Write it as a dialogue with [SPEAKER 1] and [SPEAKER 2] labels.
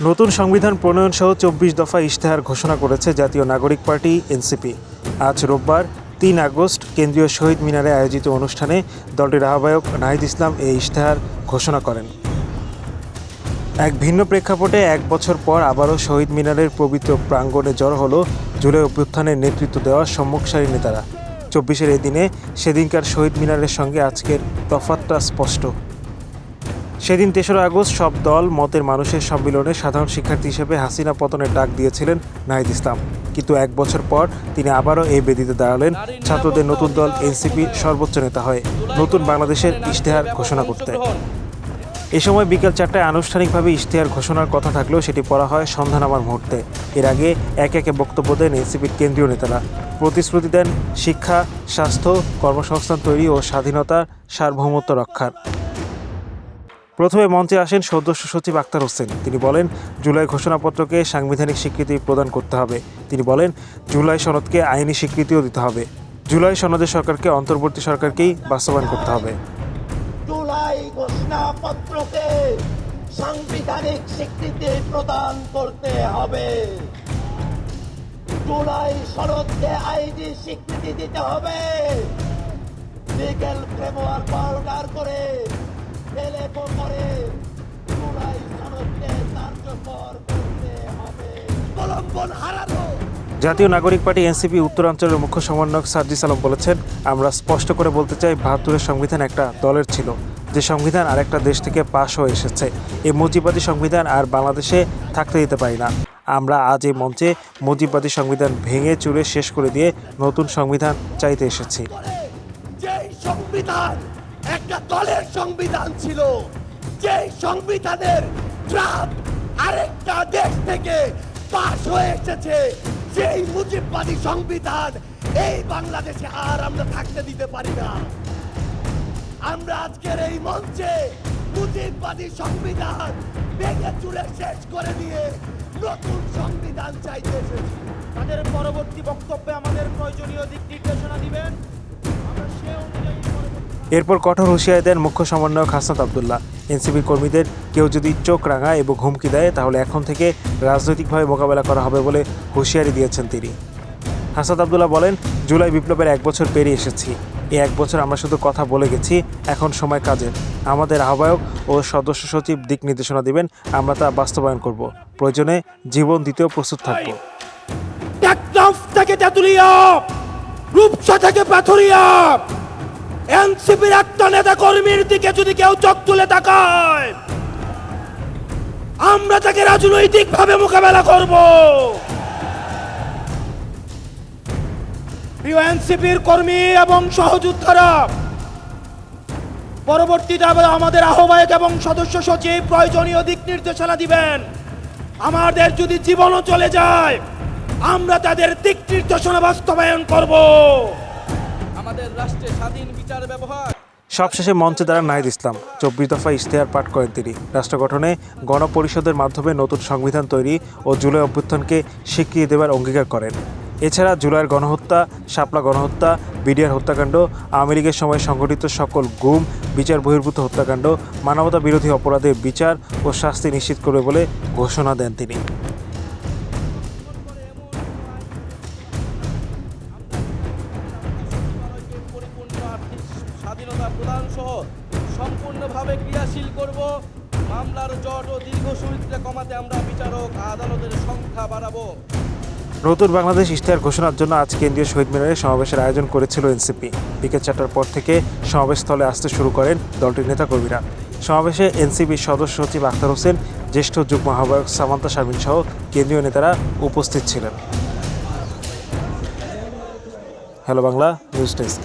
[SPEAKER 1] নতুন সংবিধান প্রণয়ন সহ চব্বিশ দফা ইশতেহার ঘোষণা করেছে জাতীয় নাগরিক পার্টি, এনসিপি। আজ রোববার, তিন আগস্ট, কেন্দ্রীয় শহীদ মিনারে আয়োজিত অনুষ্ঠানে দলটির আহ্বায়ক নাহিদ ইসলাম এই ইশতেহার ঘোষণা করেন। এক ভিন্ন প্রেক্ষাপটে এক বছর পর আবারও শহীদ মিনারের পবিত্র প্রাঙ্গণে জড়ো হলো জুলাই অভ্যুত্থানের নেতৃত্ব দেওয়া সম্মুখসারী নেতারা। চব্বিশের এই দিনে সেদিনকার শহীদ মিনারের সঙ্গে আজকের তফাতটা স্পষ্ট। সেদিন তেসরা আগস্ট সব দল, মতের মানুষের সম্মিলনে সাধারণ শিক্ষার্থী হিসেবে হাসিনা পতনের ডাক দিয়েছিলেন নাহিদ ইসলাম। কিন্তু এক বছর পর তিনি আবারও এই বেদিতে দাঁড়ালেন। ছাত্রদের নতুন দল এনসিপি সর্বোচ্চ নেতা হয়ে নতুন বাংলাদেশের ইশতেহার ঘোষণা করতে। এ সময় বিকেল চারটায় আনুষ্ঠানিকভাবে ইশতেহার ঘোষণার কথা থাকলেও সেটি পড়া হয় সন্ধ্যা নামার মুহূর্তে। এর আগে একে একে বক্তব্য দেন এনসিপির কেন্দ্রীয় নেতারা। প্রতিশ্রুতি দেন শিক্ষা, স্বাস্থ্য, কর্মসংস্থান তৈরি ও স্বাধীনতা, সার্বভৌমত্ব রক্ষার। প্রথমে মঞ্চে আসেন সদস্য সচিব আক্তার হোসেন। তিনি বলেন, জুলাই ঘোষণাপত্রকে সাংবিধানিক স্বীকৃতি প্রদান করতে হবে। তিনি বলেন, জুলাই সনদকে আইনি স্বীকৃতিও দিতে হবে। জুলাই সনদে সরকারকে, অন্তর্বর্তী সরকারকেই বাস্তবায়ন করতে হবে।
[SPEAKER 2] জুলাই ঘোষণাপত্রকে সাংবিধানিক স্বীকৃতি প্রদান করতে হবে। জুলাই আইনি স্বীকৃতি দিতে হবে। ফ্রেমওয়ার্ক করে এলেকো করে জুলাই কার্যকর করতে হবে। অবলম্বন হারানো
[SPEAKER 1] জাতীয় নাগরিক পার্টি এনসিপি উত্তরাঞ্চলের মুখ্য সমন্বয়ক সার্জিস আলম বলেছেন আমরা স্পষ্ট করে বলতে চাই বাহাত্তরের সংবিধান একটা দলের ছিল। যে সংবিধান আরেকটা দেশ থেকে পাশ হয়ে এসেছে। এই মুজিববাদী সংবিধান আর বাংলাদেশে থাকতে দিতে পারি না। আমরা আজ এই মঞ্চে মুজিববাদী সংবিধান ভেঙে চুরে শেষ করে দিয়ে নতুন সংবিধান চাইতে এসেছি।
[SPEAKER 2] সংবিধান একটা দলের সংবিধান ছিল। যেই সংবিধানের ড্রাফট আরেকটা দেশ থেকে পাশ হয়ে এসেছে যেই মুজিববাদী সংবিধান এই বাংলাদেশে আর আমরা থাকতে দিতে পারি না। আমরা আজকের এই মঞ্চে মুজিববাদী সংবিধান ভেঙে চুরে শেষ করে দিয়ে নতুন সংবিধান চাইতে এসেছি।
[SPEAKER 3] তাদের পরবর্তী বক্তব্যে আমাদের প্রয়োজনীয় দিক নির্দেশনা দিবেন। আমরা সে অনুযায়ী
[SPEAKER 1] এরপর কঠোর হুঁশিয়ারি দেন মুখ্য সমন্বয়ক হাসনাত আবদুল্লাহ। এনসিপি কর্মীদের কেউ যদি চোখ রাঙায় এবং হুমকি দেয়, তাহলে এখন থেকে রাজনৈতিকভাবে মোকাবেলা করা হবে বলে হুঁশিয়ারি দিয়েছেন তিনি। হাসনাত আবদুল্লাহ বলেন, জুলাই বিপ্লবের এক বছর পেরিয়ে এসেছি। এই এক বছর আমরা শুধু কথা বলে গেছি, এখন সময় কাজের। আমাদের আহ্বায়ক ও সদস্য সচিব দিক নির্দেশনা দিবেন, আমরা তা বাস্তবায়ন করব। প্রয়োজনে জীবন দিতেও প্রস্তুত থাকব।
[SPEAKER 3] থেকে তেতুলিয়া! রূপসা পাথুরিয়া! এনসিপির একটা নেতা কর্মীর দিকে যদি কেউ চোখ তুলে তাকায়, আমরা তাকে রাজনৈতিক ভাবে মোকাবেলা করব। প্রিয় এনসিপির কর্মী এবং সহযোদ্ধারা পরবর্তীতে আবার আমাদের আহ্বায়ক এবং সদস্য সচিব, প্রয়োজনীয় দিক নির্দেশনা দিবেন। আমাদের যদি জীবনও চলে যায়, আমরা তাদের দিক নির্দেশনা বাস্তবায়ন করব।
[SPEAKER 1] সবশেষে মঞ্চে দাঁড়ান নাহিদ ইসলাম। চব্বিশ দফা ইশতেহার পাঠ করেন তিনি। রাষ্ট্র গঠনে গণপরিষদের মাধ্যমে নতুন সংবিধান তৈরি ও জুলাই অভ্যুত্থানকে স্বীকৃতি দেওয়ার অঙ্গীকার করেন। এছাড়া জুলাইয়ের গণহত্যা, শাপলা গণহত্যা, বিডিআর হত্যাকাণ্ড, আওয়ামী লীগের সময় সংঘটিত সকল গুম, বিচার বহির্ভূত হত্যাকাণ্ড মানবতা বিরোধী অপরাধের বিচার ও শাস্তি নিশ্চিত করবে বলে ঘোষণা দেন তিনি।
[SPEAKER 4] স্বাধীনতা প্রদান সহ সম্পূর্ণভাবে ক্রিয়াশীল করব। মামলার জট ও দীর্ঘ সুবিধা কমাতে আমরা বিচারক আদালতের সংখ্যা বাড়াবো।
[SPEAKER 1] নতুন বাংলাদেশ ইশতেহার ঘোষণার জন্য আজ কেন্দ্রীয় শহীদ মিনারে সমাবেশের আয়োজন করেছিল এনসিপি। বিকেল চারটার পর থেকে সমাবেশস্থলে আসতে শুরু করেন দলটির নেতাকর্মীরা। সমাবেশে এনসিপির সদস্য সচিব আখতার হোসেন, জ্যেষ্ঠ যুগ্ম আহ্বায়ক সামান্তা শারমিন সহ কেন্দ্রীয় নেতারা উপস্থিত ছিলেন। Hello Bangla, news desk.